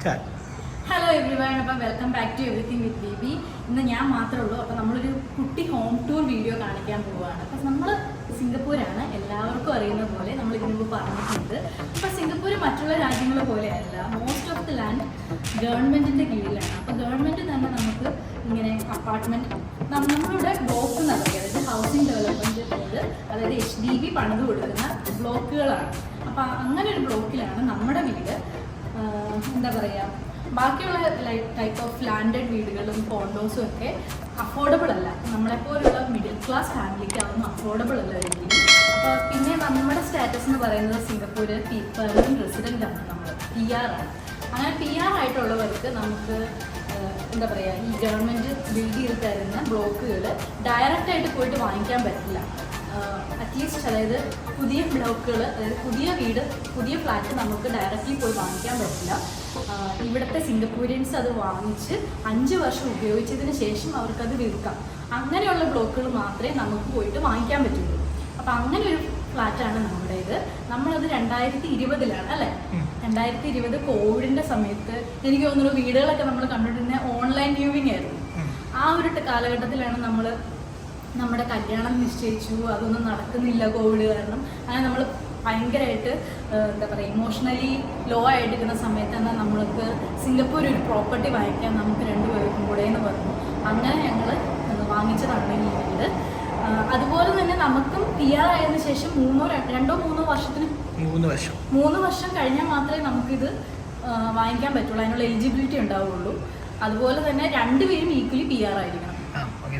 Start hello everyone അപ്പം welcome back to everything with baby ഇന്ന് ഞാൻ മാത്രമേ ഉള്ളൂ അപ്പം നമ്മളൊരു കുട്ടി ഹോം ടൂർ വീഡിയോ കാണിക്കാൻ പോവുകയാണ്. അപ്പം നമ്മൾ സിംഗപ്പൂരാണ് എല്ലാവർക്കും അറിയുന്ന പോലെ നമ്മൾ ഇതിനു മുമ്പ് പറഞ്ഞിട്ടുണ്ട്. അപ്പം സിംഗപ്പൂർ മറ്റുള്ള രാജ്യങ്ങളെ പോലെയല്ല മോസ്റ്റ് ഓഫ് ദി ലാൻഡ് ഗവൺമെന്റിന്റെ കീഴിലാണ്. അപ്പം ഗവൺമെന്റ് തന്നെ നമുക്ക് ഇങ്ങനെ അപ്പാർട്ട്മെന്റ് നമ്മളിവിടെ ബ്ലോക്ക് നടക്കുക അതായത് ഹൗസിംഗ് ഡെവലപ്മെന്റ് ബോർഡ് അതായത് എച്ച് ഡി ബി പണിത് കൊടുക്കുന്ന ബ്ലോക്കുകളാണ് അപ്പം അങ്ങനെ ഒരു ബ്ലോക്കിലാണ് നമ്മുടെ വീട്. എന്താ പറയുക ബാക്കിയുള്ള ലൈക്ക് ടൈപ്പ് ഓഫ് ലാൻഡഡ് വീടുകളും കോണ്ടോസും ഒക്കെ അഫോർഡബിൾ അല്ല. നമ്മളെപ്പോലുള്ള മിഡിൽ ക്ലാസ് ഫാമിലിക്ക് അതൊന്നും അഫോർഡബിൾ അല്ല ഒരിക്കലും അപ്പോൾ പിന്നെ നമ്മുടെ സ്റ്റാറ്റസ് എന്ന് പറയുന്നത് സിംഗപ്പൂർ പെർമനന്റ് റെസിഡന്റ് ആണ് നമ്മൾ പി ആർ ആണ്. അങ്ങനെ പി ആർ ആയിട്ടുള്ളവർക്ക് നമുക്ക് എന്താ പറയുക ഈ ഗവൺമെന്റ് ബിൽഡ് ചെയ്ത് തരുന്ന ബ്ലോക്കുകൾ ഡയറക്റ്റായിട്ട് പോയിട്ട് വാങ്ങിക്കാൻ പറ്റില്ല. അറ്റ്ലീസ്റ്റ് അതായത് പുതിയ ബ്ലോക്കുകൾ അതായത് പുതിയ വീട് പുതിയ ഫ്ലാറ്റ് നമുക്ക് ഡയറക്റ്റ്ലി പോയി വാങ്ങിക്കാൻ പറ്റില്ല. ഇവിടുത്തെ സിംഗപ്പൂരിയൻസ് അത് വാങ്ങിച്ച് അഞ്ച് വർഷം ഉപയോഗിച്ചതിന് ശേഷം അവർക്കത് വിൽക്കാം. അങ്ങനെയുള്ള ബ്ലോക്കുകൾ മാത്രമേ നമുക്ക് പോയിട്ട് വാങ്ങിക്കാൻ പറ്റുള്ളൂ. അപ്പം അങ്ങനെ ഒരു ഫ്ലാറ്റാണ് നമ്മുടേത്. നമ്മളത് രണ്ടായിരത്തി ഇരുപതിലാണ് അല്ലേ? രണ്ടായിരത്തി ഇരുപത് കോവിഡിന്റെ സമയത്ത് എനിക്ക് തോന്നുന്നു വീടുകളൊക്കെ നമ്മൾ കണ്ടിട്ടുണ്ട് ഓൺലൈൻ വ്യൂവിംഗ് ആയിരുന്നു. ആ ഒരു കാലഘട്ടത്തിലാണ് നമ്മൾ നമ്മുടെ കല്യാണം നിശ്ചയിച്ചു അതൊന്നും നടക്കുന്നില്ല കോവിഡ് കാരണം. അങ്ങനെ നമ്മൾ ഭയങ്കരമായിട്ട് എന്താ പറയുക ഇമോഷണലി ലോ ആയിട്ടിരിക്കുന്ന സമയത്ത് തന്നെ നമ്മൾക്ക് സിംഗപ്പൂർ ഒരു പ്രോപ്പർട്ടി വാങ്ങിക്കാൻ നമുക്ക് രണ്ടുപേർക്കും കൂടെ എന്ന് പറഞ്ഞു. അങ്ങനെ ഞങ്ങൾ വാങ്ങിച്ചതാണ് ഈ വീട്. അതുപോലെ തന്നെ നമുക്കും പി ആർ ആയതിനു ശേഷം മൂന്നോ രണ്ടോ മൂന്നോ വർഷത്തിന് മൂന്ന് വർഷം. മൂന്ന് വർഷം കഴിഞ്ഞാൽ മാത്രമേ നമുക്കിത് വാങ്ങിക്കാൻ പറ്റുള്ളൂ. അതിനുള്ള എലിജിബിലിറ്റി ഉണ്ടാവുള്ളൂ. അതുപോലെ തന്നെ രണ്ടുപേരും ഈക്വലി പി ആർ ആയിരിക്കണം.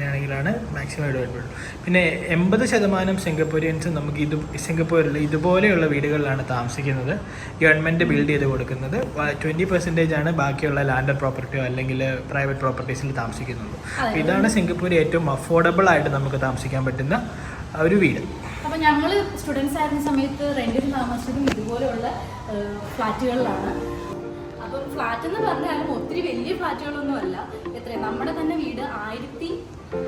അങ്ങനെയാണെങ്കിലാണ് മാക്സിമം ഇടപെടുള്ളൂ പിന്നെ എൺപത് ശതമാനം സിംഗപ്പൂരിയൻസ് നമുക്ക് ഇത് സിംഗപ്പൂരിൽ ഇതുപോലെയുള്ള വീടുകളിലാണ് താമസിക്കുന്നത്. ഗവൺമെന്റ് ബിൽഡ് ചെയ്ത് കൊടുക്കുന്നത്. ട്വന്റി പെർസെന്റേജ് ആണ് ബാക്കിയുള്ള ലാൻഡ് പ്രോപ്പർട്ടിയോ അല്ലെങ്കിൽ പ്രൈവറ്റ് പ്രോപ്പർട്ടീസിൽ താമസിക്കുന്നുള്ളൂ ഇതാണ് സിംഗപ്പൂർ ഏറ്റവും അഫോർഡബിൾ ആയിട്ട് നമുക്ക് താമസിക്കാൻ പറ്റുന്ന ഒരു വീട്. അപ്പോൾ ഞങ്ങൾ സ്റ്റുഡൻസ് ആയിരുന്ന സമയത്ത് റെന്റിന് താമസിച്ചതും ഇതുപോലെയുള്ള ഫ്ലാറ്റുകളിലാണ് അപ്പം ഫ്ലാറ്റ് എന്ന് പറഞ്ഞാലും ഒത്തിരി വലിയ ഫ്ലാറ്റുകളൊന്നും അല്ല. എത്ര നമ്മുടെ തന്നെ വീട് ആയിരത്തി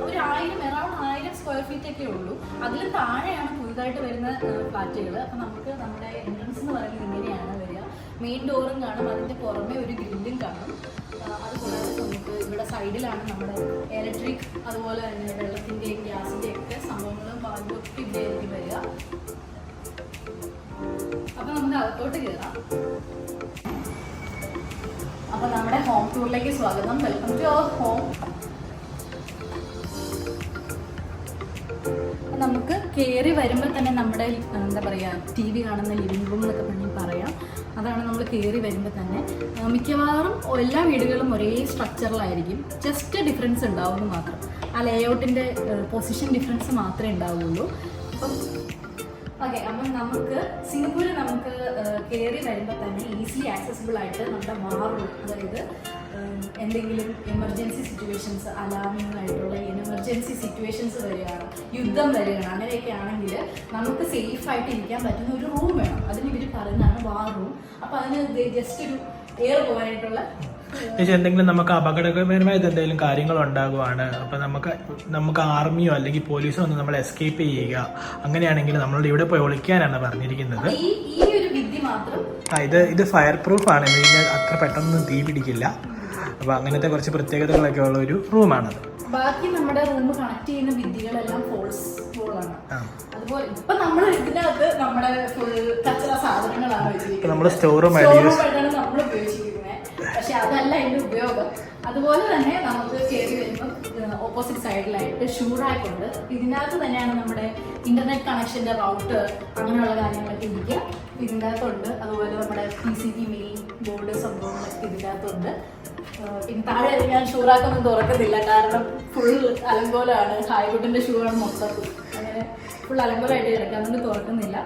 ഒരു ആയിരം എറൗണ്ട് ആയിരം സ്ക്വയർ ഫീറ്റ് ഒക്കെ ഉള്ളൂ. അതിലും താഴെയാണ് പുതുതായിട്ട് വരുന്ന ഫ്ലാറ്റുകൾ അപ്പം നമുക്ക് നമ്മുടെ എൻട്രൻസ് എന്ന് പറയുന്നത് ഇങ്ങനെയാണ് വരിക. മെയിൻ ഡോറും കാണും. അതിന്റെ പുറമെ ഒരു ഗ്രില്ലും കാണും. അതുപോലെ നമുക്ക് ഇവിടെ സൈഡിലാണ് നമ്മുടെ ഇലക്ട്രിക് അതുപോലെ തന്നെ വെള്ളത്തിന്റെയും ഗ്യാസിന്റെയും ഒക്കെ സംഭവങ്ങളും ഭാഗവും ഒക്കെ ഇവിടെ ആയിരിക്കും വരിക. അപ്പൊ നമുക്ക് അകത്തോട്ട് കയറാം അപ്പൊ നമ്മുടെ ഹോം ടൂറിലേക്ക് സ്വാഗതം. വെൽക്കം ടു അവർ ഹോം നമുക്ക് കയറി വരുമ്പോൾ തന്നെ നമ്മുടെ എന്താ പറയുക ടി വി കാണുന്ന ലിവിംഗ് റൂം എന്നൊക്കെ പറഞ്ഞ് പറയാം. അതാണ് നമ്മൾ കയറി വരുമ്പോൾ തന്നെ മിക്കവാറും എല്ലാ വീടുകളും ഒരേ സ്ട്രക്ചറിലായിരിക്കും ജസ്റ്റ് ഡിഫറൻസ് ഉണ്ടാവുമെന്ന് മാത്രം. ആ ലേ ഔട്ടിന്റെ പൊസിഷൻ ഡിഫറൻസ് മാത്രമേ ഉണ്ടാവുള്ളൂ അപ്പം ഓക്കെ അപ്പം നമുക്ക് സിംഗപ്പൂരിൽ നമുക്ക് കയറി വരുമ്പോൾ തന്നെ ഈസി ആക്സസിബിൾ ആയിട്ട് നമ്മുടെ മാറും അതായത് എന്തെങ്കിലും എമർജൻസി സിറ്റുവേഷൻസ് അലാമിംഗ് ആയിട്ടുള്ള എമർജൻസി സിറ്റുവേഷൻസ് വരികയാണ് യുദ്ധം വരികയാണ് അങ്ങനെയൊക്കെ ആണെങ്കിൽ നമുക്ക് സേഫ് ആയിട്ട് ഇരിക്കാൻ പറ്റുന്ന ഒരു റൂം വേണം. അതിന് ഇവർ പറയുന്നതാണ് വാർ റൂം അപ്പം അതിന് ജസ്റ്റ് ഒരു എയർ പോകാനായിട്ടുള്ള എന്നുവെച്ചാൽ എന്തെങ്കിലും നമുക്ക് അപകടകരമായത് എന്തെങ്കിലും കാര്യങ്ങൾ ഉണ്ടാകുവാണ് അപ്പം നമുക്ക് നമുക്ക് ആർമിയോ അല്ലെങ്കിൽ പോലീസോ ഒന്ന് നമ്മൾ എസ്കേപ്പ് ചെയ്യുക. അങ്ങനെയാണെങ്കിൽ നമ്മളോട് ഇവിടെ പോയി ഒളിക്കാനാണ് പറഞ്ഞിരിക്കുന്നത്. ആ ഇത് ഇത് ഫയർ പ്രൂഫ് ആണ്. എന്ന് കഴിഞ്ഞാൽ അത്ര പെട്ടെന്ന് തീ പിടിക്കില്ല. അപ്പോൾ അങ്ങനത്തെ കുറച്ച് പ്രത്യേകതകളൊക്കെ ഉള്ള ഒരു റൂമാണത് ബാക്കി നമ്മുടെ റൂം കണക്ട് ചെയ്യുന്ന വിദ്യകളെല്ലാം ഫോൾസ് അതുപോലെ ഇപ്പൊ നമ്മൾ ഇതിനകത്ത് നമ്മുടെ ഫുൾ കച്ചറ സാധനങ്ങളാണ് ഇപ്പൊ നമ്മൾ പക്ഷെ അതല്ല എന്റെ ഉപയോഗം. അതുപോലെ തന്നെ നമുക്ക് കയറി വരുമ്പോൾ ഓപ്പോസിറ്റ് സൈഡിലായിട്ട് ഷൂറായിട്ടുണ്ട് ഇതിനകത്ത് തന്നെയാണ് നമ്മുടെ ഇന്റർനെറ്റ് കണക്ഷന്റെ റൗട്ട് അങ്ങനെയുള്ള കാര്യങ്ങളൊക്കെ ഇരിക്കുക. ഇതിന്റെ അകത്തുണ്ട് അതുപോലെ നമ്മുടെ P C B main board സംഭവങ്ങളൊക്കെ ഇതിന്റെ അകത്തുണ്ട് പിന്നെ താഴെ ഞാൻ ഷൂറാക്കൊന്നും തുറക്കുന്നില്ല കാരണം ഫുൾ അലങ്കോലമാണ്. ഹായ്വുഡിന്റെ ഷൂറാണ് മൊത്തം. അങ്ങനെ ഫുൾ അലങ്കോലായിട്ട് കിടക്കുക തുറക്കുന്നില്ല.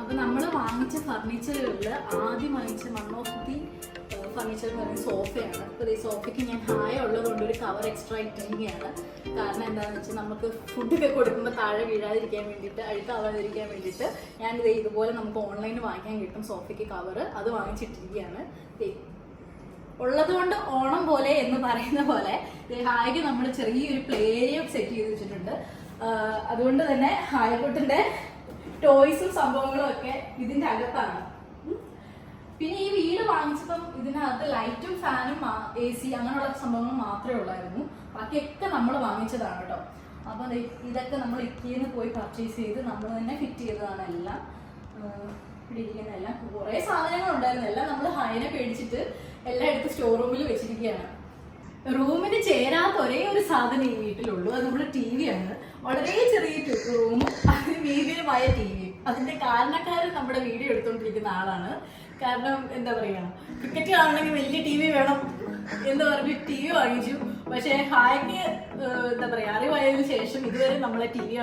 അപ്പൊ നമ്മൾ വാങ്ങിച്ച ഫർണിച്ചറുകളിൽ ആദ്യം വാങ്ങിച്ച വൺ ഫർണിച്ചർ എന്ന് പറയുന്നത് സോഫയാണ്. അപ്പോൾ ഈ സോഫയ്ക്ക് ഞാൻ ഹായ ഉള്ളതുകൊണ്ട് ഒരു കവർ എക്സ്ട്രാ ഇട്ടിരിക്കുകയാണ്. കാരണം എന്താണെന്ന് വെച്ചാൽ നമുക്ക് ഫുഡൊക്കെ കൊടുക്കുമ്പോൾ താഴെ വീഴാതിരിക്കാൻ വേണ്ടിയിട്ട് അഴുക്കാവാതിരിക്കാൻ വേണ്ടിയിട്ട് ഞാൻ ഞാനിത് ഇതുപോലെ നമുക്ക് ഓൺലൈനിൽ വാങ്ങിക്കാൻ കിട്ടും സോഫയ്ക്ക് കവർ അത് വാങ്ങിച്ചിട്ടിരിക്കുകയാണ്. ഉള്ളതുകൊണ്ട് ഓണം പോലെ എന്ന് പറയുന്ന പോലെ ഹായ്ക്ക് നമ്മൾ ചെറിയൊരു പ്ലേ ഏരിയ സെറ്റ് ചെയ്ത് വെച്ചിട്ടുണ്ട്. അതുകൊണ്ട് തന്നെ ഹായക്കുട്ടിന്റെ ടോയ്സും സംഭവങ്ങളും ഒക്കെ ഇതിന്റെ അകത്താണ്. പിന്നെ ഈ വീട് വാങ്ങിച്ചപ്പം ഇതിനകത്ത് ലൈറ്റും ഫാനും എ സി അങ്ങനെയുള്ള സംഭവങ്ങൾ മാത്രമേ ഉള്ളായിരുന്നു. ബാക്കിയൊക്കെ നമ്മൾ വാങ്ങിച്ചതാണ് കേട്ടോ. അപ്പൊ ഇതൊക്കെ നമ്മൾ ഇക്കിന്ന് പോയി പർച്ചേസ് ചെയ്ത് നമ്മൾ തന്നെ ഫിറ്റ് ചെയ്തതാണ് എല്ലാം. ഇവിടെ എല്ലാം. കുറേ സാധനങ്ങൾ ഉണ്ടായിരുന്നു എല്ലാം നമ്മൾ ഹൈനെ പേടിച്ചിട്ട് എല്ലാം എടുത്ത് സ്റ്റോർ റൂമിൽ വെച്ചിരിക്കുകയാണ്. റൂമിന് ചേരാത്ത ഒരേ ഒരു സാധനം ഈ വീട്ടിലുള്ളൂ. അത് നമ്മുടെ ടി വി ആണ് വളരെ ചെറിയ റൂമും അതിന് വീതിയുമായ ടി വിയും അതിന്റെ കാരണക്കാരൻ നമ്മുടെ വീഡിയോ എടുത്തുകൊണ്ടിരിക്കുന്ന ആളാണ്. കാരണം എന്താ പറയാ ക്രിക്കറ്റ് കാണണമെങ്കിൽ വലിയ ടി വി വേണം എന്ന് പറഞ്ഞ് ടി വി വാങ്ങിച്ചു. പക്ഷേ ഹായ്ക്ക് എന്താ പറയാ അറിവായതിനു ശേഷം ഇതുവരെ നമ്മളെ ടി വി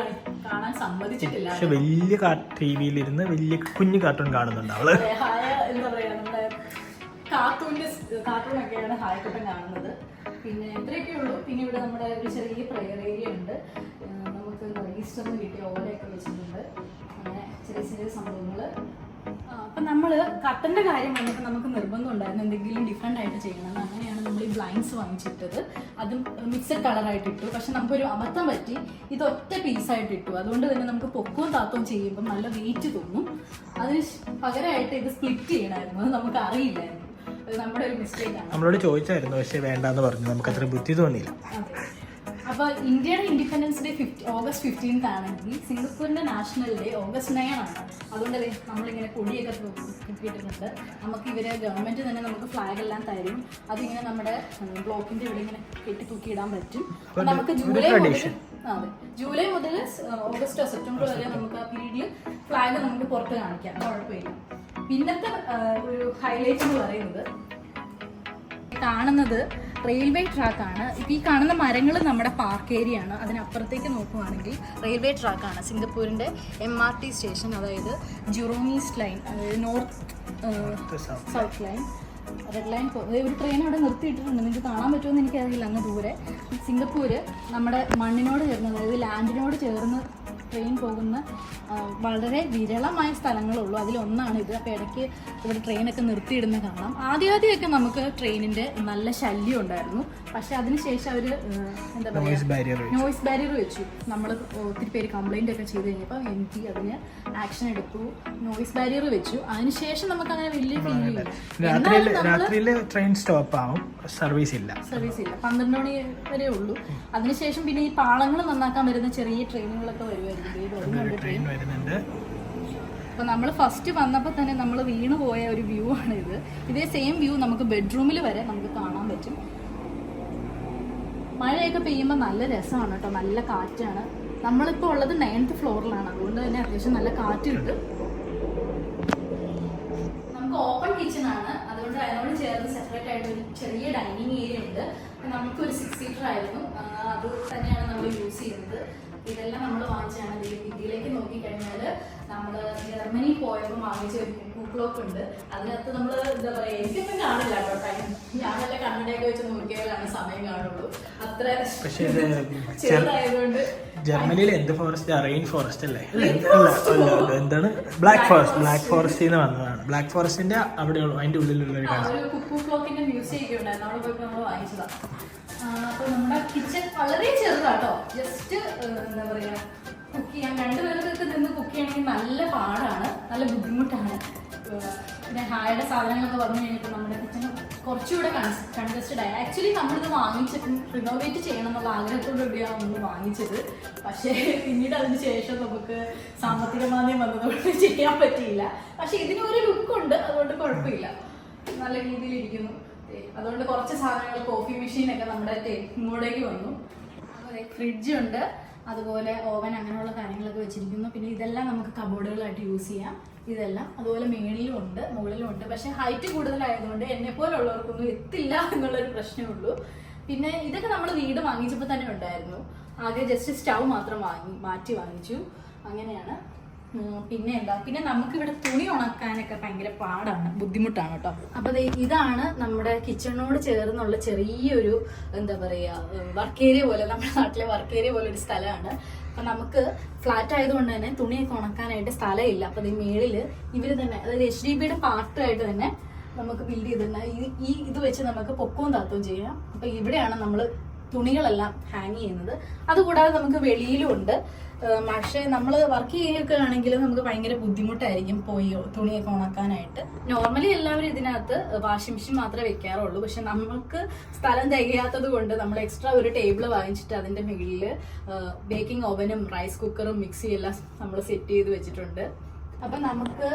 കാണാൻ സമ്മതിച്ചിട്ടില്ല. പക്ഷെ വലിയ ടി വിയിലിരുന്ന് വലിയ കുഞ്ഞു കാർട്ടൂൺ കാണുന്നുണ്ട് അവൾ. ഹായ എന്താ പറയാ നമ്മുടെ കാർട്ടൂണിന്റെ കാർട്ടൂൺ ഒക്കെയാണ് ഹായക്കുട്ടൻ കാണുന്നത്. പിന്നെ ഇത്രയൊക്കെ ഉള്ളൂ. പിന്നെ ഇവിടെ നമ്മുടെ ഒരു ചെറിയ പ്രെയർ ഏരിയ ഉണ്ട്. നമുക്ക് ഈസ്റ്ററിന് കിട്ടിയ ഓലയൊക്കെ വെച്ചിട്ടുണ്ട്. അങ്ങനെ ചെറിയ ചെറിയ സംഭവങ്ങൾ അപ്പം നമ്മൾ കട്ടന്റെ കാര്യം വന്നപ്പോൾ നമുക്ക് നിർബന്ധം ഉണ്ടായിരുന്നു എന്തെങ്കിലും ഡിഫറെന്റ് ആയിട്ട് ചെയ്യണം. അങ്ങനെയാണ് നമ്മൾ ഈ ബ്ലൈൻഡ്സ് വാങ്ങിച്ചിട്ടത്. അതും മിക്സഡ് കളറായിട്ട് ഇട്ടു. പക്ഷെ നമുക്കൊരു അബദ്ധം പറ്റി. ഇത് ഒറ്റ പീസായിട്ട് ഇട്ടു. അതുകൊണ്ട് തന്നെ നമുക്ക് പൊക്കവും താത്തവും ചെയ്യുമ്പോൾ നല്ല വെയിറ്റ് തോന്നും. അതിന് പകരമായിട്ട് ഇത് സ്പ്ലിറ്റ് ചെയ്യണമായിരുന്നു. അത് നമുക്ക് അറിയില്ലായിരുന്നു. നമ്മുടെ ഒരു മിസ്റ്റേക്ക് ആണ്. നമ്മളോട് ചോദിച്ചായിരുന്നു പക്ഷെ വേണ്ടെന്ന് പറഞ്ഞു. നമുക്ക് അത്ര ബുദ്ധി തോന്നിയില്ല. അതെ. അപ്പൊ ഇന്ത്യയുടെ independence day fifty August fifteenth ആണെങ്കിൽ സിംഗപ്പൂരിന്റെ നാഷണൽ ഡേ ഓഗസ്റ്റ് നയൻ ആണ്. അതുകൊണ്ട് നമ്മളിങ്ങനെ കൊടിയൊക്കെ കിട്ടിയിട്ടുണ്ട് നമുക്ക് ഇവരെ ഗവൺമെന്റ് തന്നെ നമുക്ക് ഫ്ലാഗ് എല്ലാം തരും. അതിങ്ങനെ നമ്മുടെ ബ്ലോക്കിന്റെ ഇവിടെ ഇങ്ങനെ കെട്ടി തൂക്കി ഇടാൻ പറ്റും. നമുക്ക് ജൂലൈ മുതൽ അതെ. ജൂലൈ മുതൽ ഓഗസ്റ്റോ സെപ്റ്റംബർ വരെ നമുക്ക് ആ പീരീഡിൽ ഫ്ലാഗ് നമുക്ക് പുറത്ത് കാണിക്കാം. കുഴപ്പമില്ല. പിന്നത്തെ ഒരു ഹൈലൈറ്റ് എന്ന് പറയുന്നത് കാണുന്നത് റെയിൽവേ ട്രാക്കാണ്. ഇപ്പൊ ഈ കാണുന്ന മരങ്ങൾ നമ്മുടെ പാർക്ക് ഏരിയ ആണ് അതിനപ്പുറത്തേക്ക് നോക്കുവാണെങ്കിൽ റെയിൽവേ ട്രാക്കാണ്. സിംഗപ്പൂരിന്റെ എം ആർ ടി സ്റ്റേഷൻ അതായത് ജുറോമീസ് ലൈൻ അതായത് north south line. Red line ഒരു ട്രെയിൻ അവിടെ നിർത്തിയിട്ടിട്ടുണ്ട്. നിങ്ങൾക്ക് കാണാൻ പറ്റുമെന്ന് എനിക്കറിയില്ല അങ്ങ് ദൂരെ. സിംഗപ്പൂര് നമ്മുടെ മണ്ണിനോട് ചേർന്ന് അതായത് ലാൻഡിനോട് ചേർന്ന് ട്രെയിൻ പോകുന്ന വളരെ വിരളമായ സ്ഥലങ്ങളുള്ളൂ. അതിലൊന്നാണ് ഇത്. അപ്പോൾ ഇടയ്ക്ക് ഇവിടെ ട്രെയിനൊക്കെ നിർത്തിയിടുന്ന കാണാം. ആദ്യം ആദ്യമൊക്കെ നമുക്ക് ട്രെയിനിന്റെ നല്ല ശല്യം ഉണ്ടായിരുന്നു. പക്ഷെ അതിനുശേഷം അവർ എന്താ പറയുക നോയിസ് ബാരിയർ വെച്ചു. നമ്മൾ ഒത്തിരി പേര് കംപ്ലൈന്റ് ഒക്കെ ചെയ്ത് കഴിഞ്ഞപ്പോൾ എം പി അതിന് ആക്ഷൻ എടുത്തു. നോയിസ് ബാരിയർ വെച്ചു. അതിനുശേഷം നമുക്ക് അങ്ങനെ. വലിയ ഫീൽ രാത്രിയിൽ ട്രെയിൻ സ്റ്റോപ്പ് ആവും. സർവീസ് ഇല്ല. സർവീസ് ഇല്ല. പന്ത്രണ്ട് മണി വരെ ഉള്ളൂ. അതിനുശേഷം പിന്നെ ഈ പാളങ്ങൾ നന്നാക്കാൻ വരുന്ന ചെറിയ ട്രെയിനുകളൊക്കെ വരുമായിരിക്കും ദേ ട്രെയിൻ വരുന്നുണ്ട്. അപ്പൊ നമ്മൾ ഫസ്റ്റ് വന്നപ്പോൾ തന്നെ നമ്മൾ വീണു പോയ ഒരു വ്യൂ ആണ് ഇത്. ഇതേ സെയിം വ്യൂ നമുക്ക് ബെഡ്റൂമിൽ വരെ നമുക്ക് മഴയൊക്കെ പെയ്യുമ്പോൾ നല്ല രസമാണ് കേട്ടോ നല്ല കാറ്റാണ്. നമ്മളിപ്പോൾ ഉള്ളത് നയൻത്ത് ഫ്ലോറിലാണ് അതുകൊണ്ട് തന്നെ അത്യാവശ്യം നല്ല കാറ്റ് നമുക്ക് ഓപ്പൺ കിച്ചൺ ആണ്. അതുകൊണ്ട് അതിനോട് ചേർന്ന് സെപ്പറേറ്റ് ആയിട്ട് ഒരു ചെറിയ ഡൈനിങ് ഏരിയ ഉണ്ട്. നമുക്കൊരു സിക്സ് സീറ്റർ ആയിരുന്നു. അത് തന്നെയാണ് നമ്മൾ യൂസ് ചെയ്യുന്നത്. ഇതെല്ലാം നമ്മൾ വാങ്ങിച്ചാണ് ഭിത്തിയിലേക്ക് നോക്കിക്കഴിഞ്ഞാൽ നമ്മൾ ജർമ്മനി പോയപ്പോൾ വാങ്ങിച്ച ഒരു ക്ലോക്ക് ഉണ്ട് അതിനകത്ത് നമ്മൾ എന്താ പറയുക എനിക്കൊന്നും കാണില്ല കേട്ടോ ടൈം ഞാൻ വല്ല കണ്ണടയൊക്കെ വെച്ച് നോക്കിയാലാണ് സമയം കാണുള്ളൂ. അത്ര ചെറുതായതുകൊണ്ട് ജർമ്മനിയിൽ എന്ത് ഫോറസ്റ്റ് റെയിൻ ഫോറസ്റ്റ് അല്ലേ? എന്താണ്? ബ്ലാക്ക് ഫോറസ്റ്റ് ബ്ലാക്ക് ഫോറസ്റ്റ് എന്ന് വന്നതാണ് ബ്ലാക്ക് ഫോറസ്റ്റിന്റെ അവിടെയുള്ള അതിന്റെ ഉള്ളിലുള്ള ഒരു ആ, കാഴ്ച ഒരു കുക്കു ക്ലോക്കിന്റെ മ്യൂസിയം ഒക്കെ ഉണ്ടായിരുന്നു. അവിടെ പോയപ്പോൾ നമ്മൾ വാങ്ങിച്ചതാ. വളരെ ചെറുതാട്ടോ. ജസ്റ്റ് എന്താ പറയാ കുക്ക് ചെയ്യാൻ രണ്ടുപേർക്കൊക്കെ നിന്ന് കുക്ക് ചെയ്യണമെങ്കിൽ നല്ല പാടാണ് നല്ല ബുദ്ധിമുട്ടാണ്. പിന്നെ ഹായുടെ സാധനങ്ങളൊക്കെ പറഞ്ഞു കഴിഞ്ഞപ്പോൾ നമ്മുടെ കിച്ചൺ കുറച്ചുകൂടെ കൺജസ്റ്റഡ് ആയി. ആക്ച്വലി നമ്മളിത് വാങ്ങിച്ചിട്ടും റിനോവേറ്റ് ചെയ്യണം എന്നുള്ള ആഗ്രഹത്തോടുകൂടിയാണ് നമ്മൾ വാങ്ങിച്ചത്. പക്ഷേ പിന്നീട് അതിന് ശേഷം നമുക്ക് സാമ്പത്തിക മാന്ദ്യം വന്നതുകൊണ്ട് ചെയ്യാൻ പറ്റിയില്ല. പക്ഷേ ഇതിനൊരു ലുക്ക് ഉണ്ട് അതുകൊണ്ട് കുഴപ്പമില്ല. നല്ല രീതിയിൽ ഇരിക്കുന്നു. അതുകൊണ്ട് കുറച്ച് സാധനങ്ങൾ കോഫി മെഷീനൊക്കെ നമ്മുടെ ഇങ്ങോട്ടേക്ക് വന്നു. ഫ്രിഡ്ജ് ഉണ്ട്. അതുപോലെ ഓവൻ അങ്ങനെയുള്ള കാര്യങ്ങളൊക്കെ വെച്ചിരിക്കുന്നു. പിന്നെ ഇതെല്ലാം നമുക്ക് കബോർഡുകളായിട്ട് യൂസ് ചെയ്യാം. ഇതെല്ലാം അതുപോലെ മേളിലും ഉണ്ട് മുകളിലും ഉണ്ട്. പക്ഷെ ഹൈറ്റ് കൂടുതലായതുകൊണ്ട് എന്നെ പോലുള്ളവർക്കൊന്നും എത്തില്ല എന്നുള്ളൊരു പ്രശ്നമേ ഉള്ളൂ. പിന്നെ ഇതൊക്കെ നമ്മൾ വീട് വാങ്ങിച്ചപ്പോൾ തന്നെ ഉണ്ടായിരുന്നു. ആകെ ജസ്റ്റ് സ്റ്റൗ മാത്രം വാങ്ങി മാറ്റി വാങ്ങിച്ചു. അങ്ങനെയാണ്. പിന്നെ എന്താ? പിന്നെ നമുക്ക് ഇവിടെ തുണി ഉണക്കാനൊക്കെ ഭയങ്കര പാടാണ് ബുദ്ധിമുട്ടാണ് കേട്ടോ. അപ്പൊ ഇതാണ് നമ്മുടെ കിച്ചണിനോട് ചേർന്നുള്ള ചെറിയൊരു എന്താ പറയാ വർക്ക് ഏരിയ പോലെ നമ്മുടെ നാട്ടിലെ വർക്ക് ഏരിയ പോലെ ഒരു സ്ഥലമാണ്. അപ്പൊ നമുക്ക് ഫ്ലാറ്റ് ആയതുകൊണ്ട് തന്നെ തുണിയൊക്കെ ഉണക്കാനായിട്ട് സ്ഥലമില്ല. അപ്പൊ ഈ മേളിൽ ഇവർ തന്നെ അതായത് എച്ച് ഡി ബിയുടെ പാർട്ടായിട്ട് തന്നെ നമുക്ക് ബിൽഡ് ചെയ്തിട്ടുണ്ട് ഈ ഈ ഇത് വെച്ച് നമുക്ക് പൊക്കവും താത്തവും ചെയ്യാം. അപ്പൊ ഇവിടെയാണ് നമ്മൾ തുണികളെല്ലാം ഹാങ് ചെയ്യുന്നത്. അതുകൂടാതെ നമുക്ക് വെളിയിലും ഉണ്ട്. പക്ഷേ നമ്മൾ വർക്ക് ചെയ്യുകയൊക്കെ ആണെങ്കിൽ നമുക്ക് ഭയങ്കര ബുദ്ധിമുട്ടായിരിക്കും പോയി തുണിയൊക്കെ ഉണക്കാനായിട്ട്. നോർമലി എല്ലാവരും ഇതിനകത്ത് വാഷിംഗ് മെഷീൻ മാത്രമേ വെക്കാറുള്ളൂ. പക്ഷെ നമുക്ക് സ്ഥലം തികയാത്തത് കൊണ്ട് നമ്മൾ എക്സ്ട്രാ ഒരു ടേബിൾ വാങ്ങിച്ചിട്ട് അതിന്റെ മുകളിൽ ബേക്കിംഗ് ഓവനും റൈസ് കുക്കറും മിക്സിയും എല്ലാം നമ്മൾ സെറ്റ് ചെയ്ത് വെച്ചിട്ടുണ്ട്. അപ്പൊ നമുക്ക്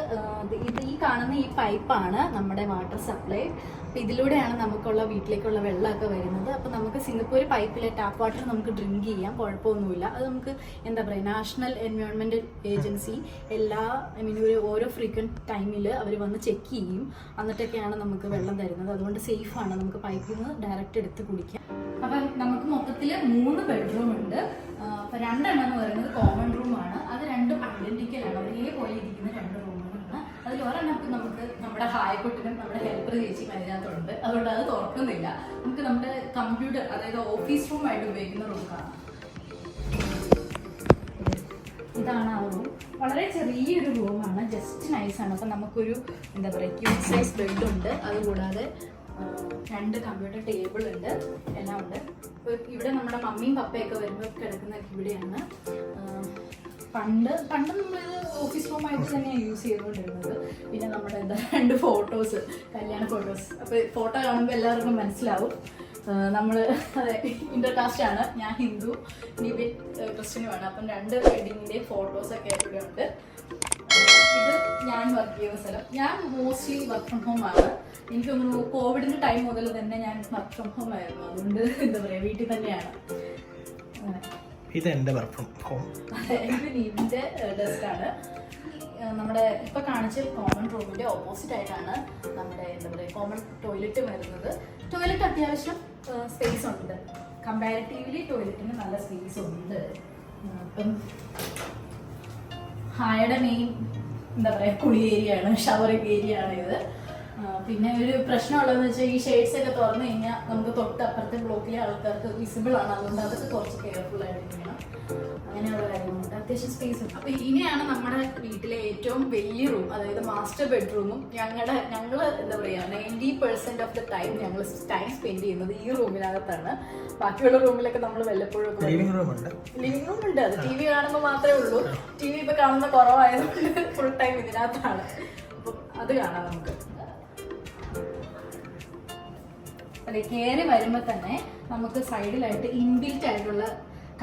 ഇത് ഈ കാണുന്ന ഈ പൈപ്പാണ് നമ്മുടെ വാട്ടർ സപ്ലൈ. അപ്പൊ ഇതിലൂടെയാണ് നമുക്കുള്ള വീട്ടിലേക്കുള്ള വെള്ളമൊക്കെ വരുന്നത്. അപ്പൊ നമുക്ക് സിംഗപ്പൂർ പൈപ്പിലെ ടാപ്പ് വാട്ടർ നമുക്ക് ഡ്രിങ്ക് ചെയ്യാം. കുഴപ്പമൊന്നുമില്ല. അത് നമുക്ക് എന്താ പറയുക നാഷണൽ എൻവയോൺമെന്റൽ ഏജൻസി എല്ലാ ഐ മീൻ ഒരു ഓരോ ഫ്രീക്വന്റ് ടൈമിൽ അവർ വന്ന് ചെക്ക് ചെയ്യും. എന്നിട്ടൊക്കെയാണ് നമുക്ക് വെള്ളം തരുന്നത്. അതുകൊണ്ട് സേഫ് ആണ് നമുക്ക് പൈപ്പിൽ നിന്ന് ഡയറക്റ്റ് എടുത്ത് കുടിക്കാം. അപ്പം നമുക്ക് മൊത്തത്തിൽ മൂന്ന് ബെഡ്റൂം ഉണ്ട്. അപ്പൊ രണ്ടെണ്ണം എന്ന് പറയുന്നത് കോമൺ റൂമാണ് അത് രണ്ടും ഐഡന്റിക്കൽ ആണ്. ഒരേപോലെ ഇരിക്കുന്ന രണ്ട് റൂമുകളാണ് അതിൽ ഒരെണ്ണം ഇപ്പം നമുക്ക് നമ്മുടെ ഹായക്കുട്ടിനും നമ്മുടെ ഹെൽപ്പർ ചേച്ചിയും അതിനകത്തുണ്ട്. അതുകൊണ്ട് അത് തുറക്കുന്നില്ല. നമുക്ക് നമ്മുടെ കമ്പ്യൂട്ടർ അതായത് ഓഫീസ് റൂമായിട്ട് ഉപയോഗിക്കുന്ന റൂം കാണാം. ഇതാണ് ആ റൂം വളരെ ചെറിയൊരു റൂമാണ് ജസ്റ്റ് നൈസാണ് അപ്പം നമുക്കൊരു എന്താ പറയുക ക്യൂട്ട് സൈസ് ബെഡ് ഉണ്ട്. അതുകൂടാതെ രണ്ട് കമ്പ്യൂട്ടർ ടേബിൾ ഉണ്ട്. എല്ലാം ഉണ്ട്. ഇവിടെ നമ്മുടെ മമ്മിയും പപ്പയൊക്കെ വരുമ്പോൾ കിടക്കുന്ന ഇവിടെയാണ് പണ്ട് പണ്ട് നമ്മളിത് ഓഫീസ് റൂമായിട്ട് തന്നെയാണ് യൂസ് ചെയ്തുകൊണ്ടിരുന്നത്. പിന്നെ നമ്മുടെ എന്താ രണ്ട് ഫോട്ടോസ് കല്യാണ ഫോട്ടോസ് അപ്പോൾ ഫോട്ടോ കാണുമ്പോൾ എല്ലാവർക്കും മനസ്സിലാവും. നമ്മൾ അതെ ഇന്റർകാസ്റ്റ് ആണ്. ഞാൻ ഹിന്ദു നിബിൻ ക്രിസ്ത്യനുമാണ് അപ്പം രണ്ട് വെഡിങ്ങിന്റെ ഫോട്ടോസൊക്കെ ഇവിടെ ഉണ്ട് ഇത് ഞാൻ വർക്ക് ചെയ്യുന്ന സ്ഥലം. ഞാൻ മോസ്റ്റ്ലി വർക്ക് ഫ്രം ഹോം ആണ്. എനിക്ക് തോന്നുന്നു കോവിഡിന്റെ ടൈം മുതൽ തന്നെ ഞാൻ വർക്ക് ഫ്രം ഹോം ആയിരുന്നു. അതുകൊണ്ട് എന്താ പറയുക വീട്ടിൽ തന്നെയാണ്. ഇത് എന്റെ വർക്ക് ഹോം ഡെസ്ക് ആണ് നമ്മുടെ ഇപ്പൊ കാണിച്ച കോമൺ റൂമിന്റെ ഓപ്പോസിറ്റ് ആയിട്ടാണ് നമ്മുടെ എന്താ പറയുക കോമൺ ടോയ്ലറ്റ് വരുന്നത്. ടോയ്ലറ്റ് അത്യാവശ്യം സ്പേസ് ഉണ്ട്. കമ്പാരിറ്റീവ്ലി ടോയ്ലറ്റിന് നല്ല സ്പേസ് ഉണ്ട്. ഇപ്പം ഹായുടെ മെയിൻ എന്താ പറയുക കുളി ഏരിയ ആണ് ഷവറിംഗ് ഏരിയ ആണ് ഇത്. പിന്നെ ഒരു പ്രശ്നമുള്ളതെന്ന് വെച്ചാൽ ഈ ഷെയ്ഡ്സ് ഒക്കെ തുറന്നു കഴിഞ്ഞാൽ നമുക്ക് തൊട്ട് അപ്പുറത്തെ ബ്ലോക്കിലെ ആൾക്കാർക്ക് വിസിബിൾ ആണ്. അതുകൊണ്ട് അതൊക്കെ കുറച്ച് കെയർഫുൾ ആയിട്ട് ചെയ്യണം അങ്ങനെയുള്ള കാര്യങ്ങളുണ്ട്. അത്യാവശ്യം സ്പേസ് ഉണ്ട്. അപ്പൊ ഇനിയാണ് നമ്മുടെ വീട്ടിലെ ഏറ്റവും വലിയ റൂം അതായത് മാസ്റ്റർ ബെഡ്റൂമും ഞങ്ങളുടെ ഞങ്ങൾ എന്താ പറയാ ninety percent of the time ഞങ്ങൾ ടൈം സ്പെൻഡ് ചെയ്യുന്നത് ഈ റൂമിനകത്താണ് ബാക്കിയുള്ള റൂമിലൊക്കെ നമ്മൾ വല്ലപ്പോഴും ലിവിംഗ് റൂം ഉണ്ട്. ലിവിംഗ് റൂം ഉണ്ട്. അത് ടി വി കാണുമ്പോൾ മാത്രമേ ഉള്ളൂ. ടി വി ഇപ്പൊ കാണുന്ന കുറവായതുകൊണ്ട് ഫുൾ ടൈം ഇതിനകത്താണ്. അപ്പം അത് കാണാം നമുക്ക്. അതെ കയറി വരുമ്പോൾ തന്നെ നമുക്ക് സൈഡിലായിട്ട് ഇൻബിൽറ്റ് ആയിട്ടുള്ള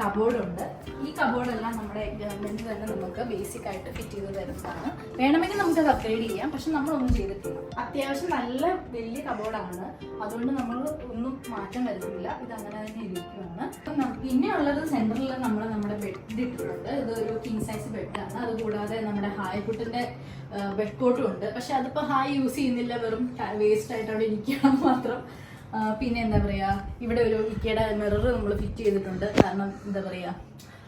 കബോർഡുണ്ട് ഈ കബോർഡെല്ലാം നമ്മുടെ ഗവൺമെന്റ് തന്നെ നമുക്ക് ബേസിക് ആയിട്ട് ഫിറ്റ് ചെയ്ത് തരുന്നതാണ്. വേണമെങ്കിൽ നമുക്ക് അത് അപ്ഗ്രേഡ് ചെയ്യാം പക്ഷെ നമ്മളൊന്നും ചെയ്തിട്ടില്ല. അത്യാവശ്യം നല്ല വലിയ കബോർഡാണ് അതുകൊണ്ട് നമ്മൾ ഒന്നും മാറ്റം വരുത്തില്ല. ഇത് അങ്ങനെ തന്നെ ഇരിക്കുകയാണ് പിന്നെ ഉള്ളത് സെന്ററിൽ നമ്മൾ നമ്മുടെ ബെഡ് ഇട്ടിട്ടുണ്ട്. ഇത് ഒരു കിങ് സൈസ് ബെഡാണ് അതുകൂടാതെ നമ്മുടെ ഹായ്ക്കുട്ടിന്റെ ബെഡ് കോട്ടും ഉണ്ട്. പക്ഷെ അതിപ്പോ ഹായ് യൂസ് ചെയ്യുന്നില്ല. വെറും വേസ്റ്റ് ആയിട്ട് അവിടെ ഇരിക്കണം മാത്രം. പിന്നെ എന്താ പറയാ ഇവിടെ ഒരു ഇക്കയുടെ മിറർ നമ്മൾ ഫിറ്റ് ചെയ്തിട്ടുണ്ട്. കാരണം എന്താ പറയാ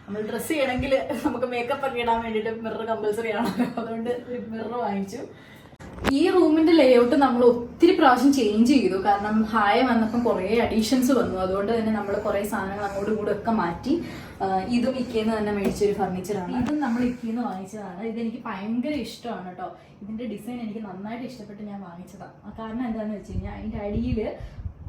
നമ്മൾ ഡ്രസ്സ് ചെയ്യണമെങ്കിൽ നമുക്ക് മേക്കപ്പ് ഒക്കെ ഇടാൻ വേണ്ടിയിട്ട് മിറർ കമ്പൽസറി ആണല്ലോ അതുകൊണ്ട് മിറർ വാങ്ങിച്ചു. ഈ റൂമിന്റെ ലേഔട്ട് നമ്മൾ ഒത്തിരി പ്രാവശ്യം ചേഞ്ച് ചെയ്തു. കാരണം ഹായ വന്നപ്പം കുറേ അഡീഷൻസ് വന്നു. അതുകൊണ്ട് തന്നെ നമ്മൾ കുറേ സാധനങ്ങൾ അങ്ങോട്ടും ഇങ്ങോട്ടും ഒക്കെ മാറ്റി ഇതും ഇക്കേന്ന് തന്നെ മേടിച്ച ഒരു ഫർണിച്ചറാണ് ഇതും നമ്മൾ ഇക്കേന്ന് വാങ്ങിച്ചതാണ്. ഇതെനിക്ക് ഭയങ്കര ഇഷ്ടമാണ് കേട്ടോ. ഇതിന്റെ ഡിസൈൻ എനിക്ക് നന്നായിട്ട് ഇഷ്ടപ്പെട്ട് ഞാൻ വാങ്ങിച്ചതാണ് കാരണം എന്താണെന്ന് വെച്ച് കഴിഞ്ഞാൽ അതിന്റെ അടിയിൽ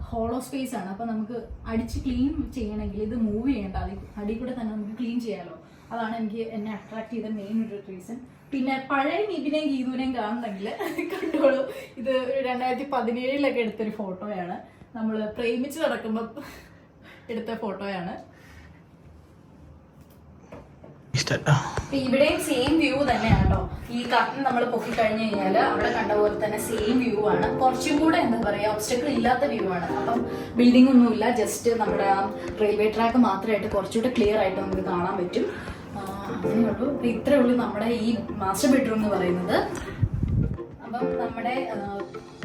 ഹോളോ സ്പേസ് ആണ്. അപ്പൊ നമുക്ക് അടിച്ച് ക്ലീൻ ചെയ്യണമെങ്കിൽ ഇത് മൂവ് ചെയ്യേണ്ട അടി അടി കൂടെ തന്നെ നമുക്ക് ക്ലീൻ ചെയ്യാമല്ലോ അതാണ് എനിക്ക് എന്നെ അട്രാക്ട് ചെയ്ത മെയിൻ ഒരു റീസൺ പിന്നെ പഴയ നിബിനെയും ഗീതുവിനെയും കാണുന്നെങ്കിൽ കണ്ടോളൂ. ഇത് രണ്ടായിരത്തി പതിനേഴിലൊക്കെ എടുത്തൊരു ഫോട്ടോയാണ്. നമ്മൾ പ്രേമിച്ച് നടക്കുമ്പോൾ എടുത്ത ഫോട്ടോയാണ്. ഇവിടെയും സെയിം വ്യൂ തന്നെയാണ് കേട്ടോ ഈ കർട്ടൻ നമ്മൾ പൊക്കി കഴിഞ്ഞു കഴിഞ്ഞാൽ അവിടെ കണ്ട പോലെ തന്നെ സെയിം വ്യൂ ആണ്. കുറച്ചും കൂടെ എന്താ പറയാ ഒബ്സ്റ്റക്കിൾ ഇല്ലാത്ത വ്യൂ ആണ്. അപ്പം ബിൽഡിംഗ് ഒന്നുമില്ല ജസ്റ്റ് നമ്മുടെ ആ റെയിൽവേ ട്രാക്ക് മാത്രമായിട്ട് കുറച്ചുകൂടെ ക്ലിയർ ആയിട്ട് നമുക്ക് കാണാൻ പറ്റും. അങ്ങനെയുള്ളൂ അപ്പൊ ഇത്രേ ഉള്ളൂ നമ്മുടെ ഈ മാസ്റ്റർ ബെഡ്റൂം എന്ന് പറയുന്നത്. അപ്പം നമ്മുടെ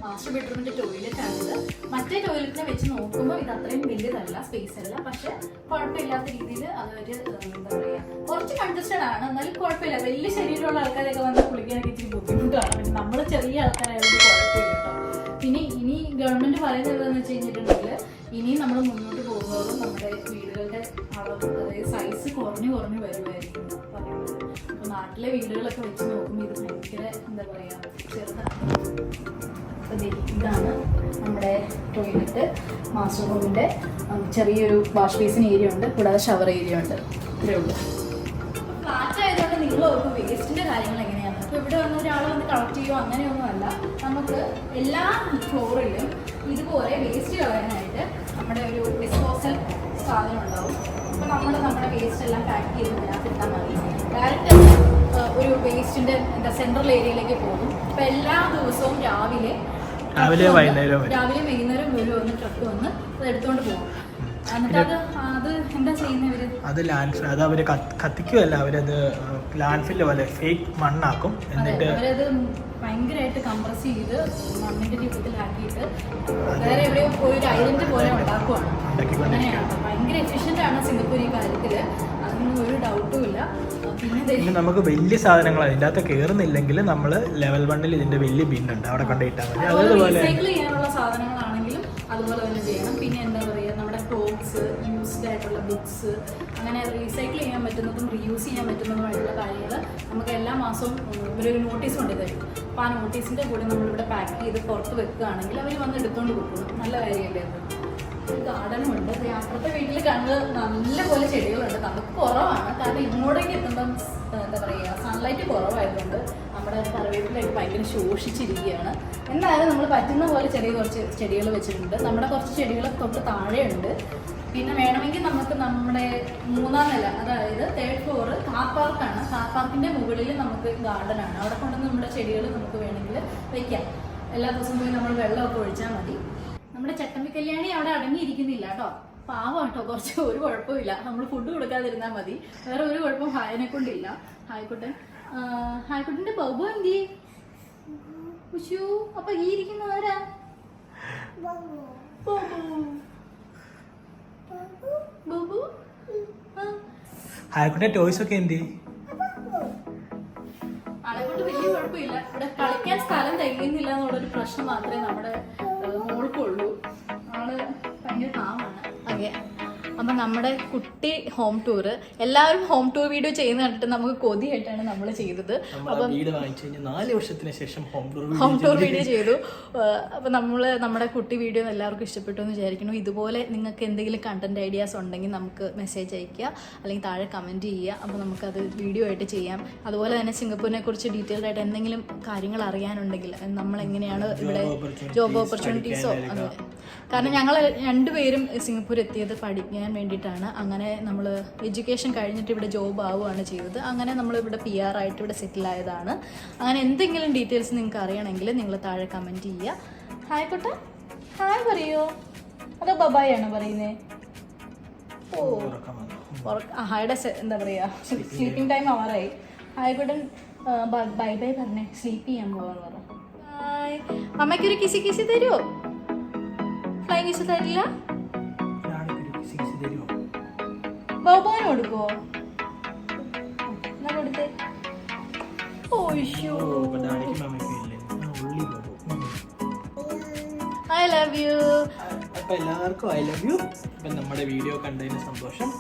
മാസ്റ്റർ ടോയ്ലറ്റ് ആണിത്. മറ്റേ ടോയ്ലറ്റിനെ വെച്ച് നോക്കുമ്പോൾ ഇത് അത്രയും വലിയതല്ല സ്പേസ് അല്ല. പക്ഷെ കുഴപ്പമില്ലാത്ത രീതിയിൽ അതൊരു എന്താ പറയുക കുറച്ച് കൺജസ്റ്റഡ് ആണ്. എന്നാലും കുഴപ്പമില്ല. വലിയ ശരീരമുള്ള ആൾക്കാരൊക്കെ വന്ന് കുളിക്കാനൊക്കെ ഇച്ചിരി ബുദ്ധിമുട്ടാണ്. നമ്മൾ ചെറിയ ആൾക്കാരായതുകൊണ്ട് കുഴപ്പമില്ല പിന്നെ ഇനി ഗവൺമെന്റ് പറയുന്നത് എന്താണെന്ന് വെച്ച് കഴിഞ്ഞിട്ടുണ്ടെങ്കിൽ ഇനി നമ്മൾ മുന്നോട്ട് പോകുന്നതോറും നമ്മുടെ വീടുകളുടെ അളവ് അതായത് സൈസ് കുറഞ്ഞു കുറഞ്ഞു വരുമായിരിക്കും പറയുന്നത്. അപ്പൊ നാട്ടിലെ വീടുകളൊക്കെ വെച്ച് നോക്കുമ്പോൾ ഇത് ഭയങ്കര എന്താ പറയാ ചെറുതാണ്. അപ്പൊ ദേ ഇതാണ് നമ്മുടെ ടോയ്ലറ്റ് മാസ്റ്റർ റൂമിന്റെ ചെറിയൊരു വാഷ് ബേസിൻ ഏരിയ ഉണ്ട്. കൂടാതെ ഷവർ ഏരിയ ഉണ്ട്. ഇത്രയേ ഉള്ളൂ. ഫ്ലാറ്റ് ആയതുകൊണ്ട് നിങ്ങൾ ഓർക്കും വേസ്റ്റിന്റെ കാര്യങ്ങൾ എങ്ങനെയാണ്. അപ്പോൾ ഇവിടെ വന്ന് ഒരാൾ വന്ന് കളക്ട് ചെയ്യുമോ അങ്ങനെയൊന്നുമല്ല നമുക്ക് എല്ലാ ഫ്ലോറിലും ഇതുപോലെ വേസ്റ്റ് കളയാനായിട്ട് നമ്മുടെ ഒരു ഡിസ്പോസൽ സാധനം ഉണ്ടാവും. അപ്പോൾ നമ്മൾ നമ്മുടെ വേസ്റ്റ് എല്ലാം പാക്ക് ചെയ്ത് ഇതിനകത്ത് ഇട്ടാൽ മതി. ഡയറക്റ്റ് ഒരു വേസ്റ്റിന്റെ എന്താ സെൻട്രൽ ഏരിയയിലേക്ക് പോകും. അപ്പോൾ എല്ലാ ദിവസവും രാവിലെ രാവിലെ വൈകുന്നേരം. രാവിലെ വൈകുന്നേരം വരും വന്ന് ട്രക്ക് വന്ന് അത് എടുത്തുകൊണ്ട് പോകും അത് ലാൻഡ് അത് അവർ കത്തിക്കുമല്ല അവരത് ലാൻഡ് ഫില്ല് പോലെ ഫേക്ക് മണ്ണാക്കും. എന്നിട്ട് ഭയങ്കരമായിട്ട് കംപ്രസ് ചെയ്ത് മണ്ണിന്റെ രൂപത്തിലാക്കിയിട്ട് വേറെ എവിടെയോ പോയി ഒരു ഐലൻഡ് പോലെ ഉണ്ടാക്കുവാണ്. ഭയങ്കര എഫിഷ്യന്റ് ആണ് സിംഗപ്പൂർ ഈ കാര്യത്തിൽ. അതിനൊന്നും ഒരു ഡൗട്ടും ഇല്ല. പിന്നെ നമുക്ക് വലിയ സാധനങ്ങൾ അതിന്റെ അകത്ത് കയറുന്നില്ലെങ്കിൽ നമ്മൾ ലെവൽ വണ്ണിൽ ഇതിന്റെ വലിയ ബിന്നുണ്ട് അവിടെ കണ്ടിട്ടാൽ മതി. അതുപോലെ ചെയ്യാനുള്ള സാധനങ്ങളാണെങ്കിലും അതുപോലെ തന്നെ ചെയ്യണം. പിന്നെ എന്താ പറയുക നമ്മുടെ ക്ലോത്ത്സ് യൂസ്ഡ് ആയിട്ടുള്ള ബുക്സ് അങ്ങനെ റീസൈക്കിൾ ചെയ്യാൻ പറ്റുന്നതും റീയൂസ് ചെയ്യാൻ പറ്റുന്നതുമായിട്ടുള്ള കാര്യങ്ങൾ നമുക്ക് എല്ലാ മാസവും ഇവരൊരു നോട്ടീസ് കൊണ്ട് തരും. അപ്പോൾ ആ നോട്ടീസിന്റെ കൂടെ നമ്മളിവിടെ പാക്ക് ചെയ്ത് പുറത്ത് വെക്കുകയാണെങ്കിൽ അവർ വന്ന് എടുത്തുകൊണ്ട് കൊടുക്കും നല്ല കാര്യമല്ലേ അത്? ഗാർഡനും ഉണ്ട് അപ്പുറത്തെ വീട്ടിൽ കണ്ട് നല്ലപോലെ ചെടികളുണ്ട്. നമുക്ക് കുറവാണ്. കാരണം ഇങ്ങോട്ടേക്ക് എത്തുമ്പം എന്താ പറയുക സൺലൈറ്റ് കുറവായതുകൊണ്ട് നമ്മുടെ കറിവേപ്പിലൊക്കെ ഭയങ്കര ശോഷിച്ചിരിക്കുകയാണ്. എന്തായാലും നമ്മൾ പറ്റുന്ന പോലെ ചെറിയ കുറച്ച് ചെടികൾ വെച്ചിട്ടുണ്ട്. നമ്മുടെ കുറച്ച് ചെടികൾ തൊട്ട് താഴെയുണ്ട്. പിന്നെ വേണമെങ്കിൽ നമുക്ക് നമ്മുടെ മൂന്നാം നില അതായത് തേർഡ് ഫ്ലോർ കാർ പാർക്കാണ് കാർ പാർക്കിന്റെ മുകളിൽ നമുക്ക് ഗാർഡനാണ്. അവിടെ കൊണ്ടുവന്ന് നമ്മുടെ ചെടികൾ നമുക്ക് വേണമെങ്കിൽ വെക്കാം. എല്ലാ ദിവസവും പോയി നമ്മൾ വെള്ളമൊക്കെ ഒഴിച്ചാൽ മതി. നമ്മുടെ ചട്ടമ്പി കല്യാണി അവിടെ അടങ്ങിയിരിക്കുന്നില്ല കേട്ടോ. പാവം കേട്ടോ കുറച്ച് ഒരു കുഴപ്പമില്ല നമ്മൾ ഫുഡ് കൊടുക്കാതിരുന്നാൽ മതി. വേറെ ഒരു കുഴപ്പം ഹായനെ കൊണ്ടില്ല. ഹായ്ക്കുട്ടൻ. ആ, ഹായ്ക്കുട്ടന്റെ ബബു എന്തി ഉഷു അപ്പൊ ഈ ഇരിക്കുന്ന ആരാ? ആ. ടോയ്സ് ഒക്കെ എന്തി വലിയ കുഴപ്പമില്ല. ഇവിടെ കളിക്കാൻ സ്ഥലം തികയുന്നില്ല എന്നുള്ളൊരു പ്രശ്നം മാത്രമേ നമ്മുടെ മോൾക്കുള്ളൂ. ആൾ ഭയങ്കര പാവമാണ് ഓക്കെ അപ്പൊ നമ്മുടെ കുട്ടി ഹോം ടൂർ എല്ലാവരും ഹോം ടൂർ വീഡിയോ ചെയ്യുന്ന കണ്ടിട്ട് നമുക്ക് കൊതിയായിട്ടാണ് നമ്മൾ ചെയ്തത്. നാല് വർഷത്തിന് ശേഷം home tour home tour video ചെയ്തു. അപ്പോൾ നമ്മൾ നമ്മുടെ കുട്ടി വീഡിയോ എല്ലാവർക്കും ഇഷ്ടപ്പെട്ടു എന്ന് വിചാരിക്കുന്നു. ഇതുപോലെ നിങ്ങൾക്ക് എന്തെങ്കിലും കണ്ടന്റ് ഐഡിയാസ് ഉണ്ടെങ്കിൽ നമുക്ക് മെസ്സേജ് അയക്കുക അല്ലെങ്കിൽ താഴെ കമന്റ് ചെയ്യുക. അപ്പോൾ അത് വീഡിയോ ആയിട്ട് ചെയ്യാം. അതുപോലെ തന്നെ സിംഗപ്പൂരിനെ കുറിച്ച് ഡീറ്റെയിൽഡ് ആയിട്ട് എന്തെങ്കിലും കാര്യങ്ങൾ അറിയാനുണ്ടെങ്കിൽ നമ്മൾ എങ്ങനെയാണ് ഇവിടെ ജോബ് ഓപ്പർച്യൂണിറ്റീസോ കാരണം ഞങ്ങൾ രണ്ടുപേരും സിംഗപ്പൂർ എത്തിയത് പഠിക്കാൻ വേണ്ടിയിട്ടാണ് അങ്ങനെ നമ്മൾ എഡ്യൂക്കേഷൻ കഴിഞ്ഞിട്ട് ഇവിടെ ജോബ് ആവുകയാണ് ചെയ്തത്. അങ്ങനെ നമ്മൾ ഇവിടെ പി ആർ ആയിട്ട് ഇവിടെ സെറ്റിൽ ആയതാണ്. അങ്ങനെ എന്തെങ്കിലും ഡീറ്റെയിൽസ് നിങ്ങൾക്ക് അറിയണമെങ്കിൽ നിങ്ങൾ താഴെ കമന്റ് ചെയ്യുക. ഹായ് കുട്ട ഹായ് പറയോ. അതോ ബബായ് ആണോ പറയുന്നത് ഓ. ഹായുടെ എന്താ പറയുക സ്ലീപ്പിംഗ് ടൈം ആവാറായി. ഹായ്ക്കുട്ടൻ ബൈ ബൈ പറഞ്ഞേ. സ്ലീപ്പ് ചെയ്യാൻ പോവാന്ന് പറഞ്ഞു. അമ്മയ്ക്കൊരു കിസി കിസി തരുമോ ഫ്ലൈ കിസി തരില്ല? ബോബോന് കൊടുക്കുവോ? കൊടുത്തേ? ഐ ലവ് യു അപ്പൊ എല്ലാവർക്കും ഐ ലവ് യു അപ്പൊ നമ്മുടെ വീഡിയോ കണ്ടതിന് സന്തോഷം.